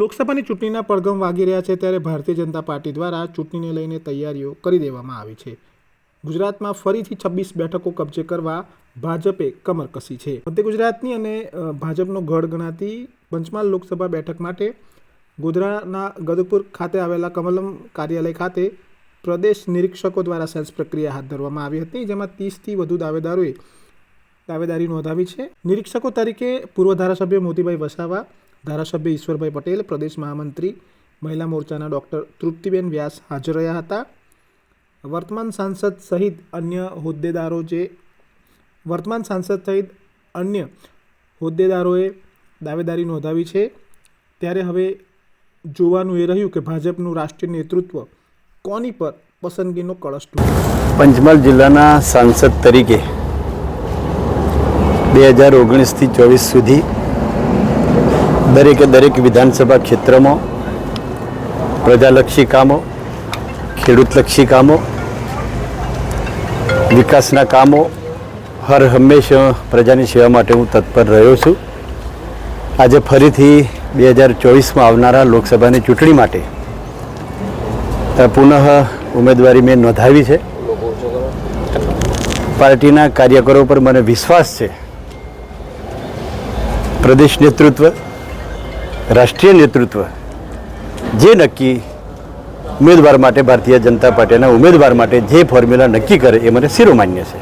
લોકસભાની ચૂંટણીના પડઘમ વાગી રહ્યા છે ત્યારે ભારતીય જનતા પાર્ટી દ્વારા ચૂંટણીને લઈને તૈયારીઓ કરી દેવામાં આવી છે. ગુજરાતમાં ફરીથી છવ્વીસ બેઠકો કબજે કરવા ભાજપે કમર કસી છે. મધ્ય ગુજરાતની અને ભાજપનો ગઢ ગણાતી પંચમહાલ લોકસભા બેઠક માટે ગોધરાના ગદપુર ખાતે આવેલા કમલમ કાર્યાલય ખાતે પ્રદેશ નિરીક્ષકો દ્વારા સેલ્સ પ્રક્રિયા હાથ ધરવામાં આવી હતી, જેમાં ત્રીસથી વધુ દાવેદારોએ દાવેદારી નોંધાવી છે. નિરીક્ષકો તરીકે પૂર્વ ધારાસભ્ય મોતીભાઈ વસાવા ધારાસભ્ય ઈશ્વરભાઈ પટેલ, પ્રદેશ મહામંત્રી, મહિલા મોરચાના ડૉક્ટર તૃપ્તિબેન વ્યાસ હાજર રહ્યા હતા. વર્તમાન સાંસદ સહિત અન્ય હોદ્દેદારો જે વર્તમાન સાંસદ સહિત અન્ય હોદ્દેદારોએ દાવેદારી નોંધાવી છે, ત્યારે હવે જોવાનું એ રહ્યું કે ભાજપનું રાષ્ટ્રીય નેતૃત્વ કોની પર પસંદગીનો કળશ પંચમહાલ જિલ્લાના સાંસદ તરીકે બે હજાર ઓગણીસથી ચોવીસ સુધી દરેકે દરેક વિધાનસભા ક્ષેત્રમાં પ્રજાલક્ષી કામો, ખેડૂતલક્ષી કામો, વિકાસના કામો, હર હંમેશા પ્રજાની સેવા માટે હું તત્પર રહ્યો છું. આજે ફરીથી બે હજાર ચોવીસમાં આવનારા લોકસભાની ચૂંટણી માટે પુનઃ ઉમેદવારી મેં નોંધાવી છે. પાર્ટીના કાર્યકરો પર મને વિશ્વાસ છે. પ્રદેશ નેતૃત્વ રાષ્ટ્રીય નેતૃત્વ, જે નક્કી ઉમેદવાર માટે ભારતીય જનતા પાર્ટીના ઉમેદવાર માટે જે ફોર્મ્યુલા નક્કી કરે એ મને શિરોમાન્ય છે.